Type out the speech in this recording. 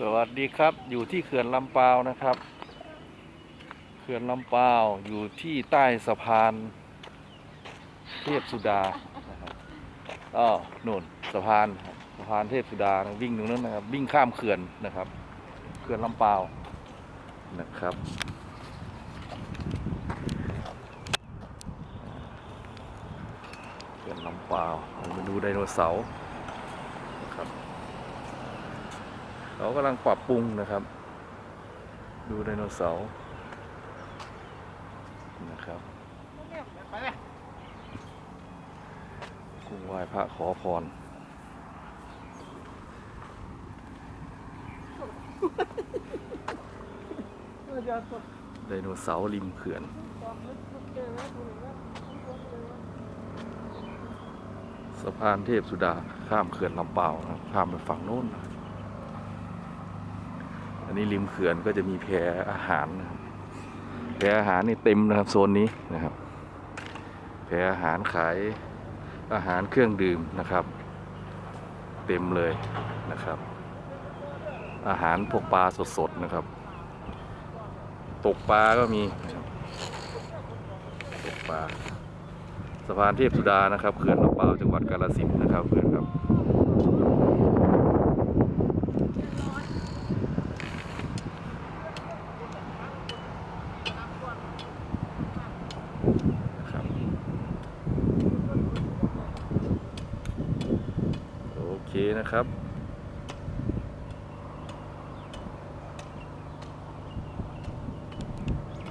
สวัสดีครับอยู่ที่เขื่อนลำปาวนะครับ เขื่อนลำปาวอยู่ที่ใต้สะพาน เทพสุดานะครับอ๋อนู่นสะพานสะพานเทพสุดานะวิ่งตรงนั้นนะครับ วิ่งข้ามเขื่อนนะครับ เขื่อนลำปาวนะครับเขื่อนลำปาวมาดูไดโนเสาร์นะครับ เขากำลังปรับปรุงนะครับ ดูไดโนเสาร์นะครับกุ้งไหว้พระขอพรไดโนเสาร์ริมเขื่อนสะพานเทพสุดาข้ามเขื่อนลำเปาวนะครับข้ามไปฝั่งโน้นนะ อันนี้ริมเขื่อนก็จะมีแพอาหารนะครับแพอาหารนี่เต็มนะครับโซนนี้นะครับแพอาหารขายอาหารเครื่องดื่มนะครับ เต็มเลยนะครับ อาหารพวกปลาสดๆนะครับ ตกปลาก็มีตกปลาสะพานเทพสุดานะครับเขื่อนลำปาวจังหวัดกาฬสินธุ์นะครับเพื่อนครับ นะครับโอเคนะครับ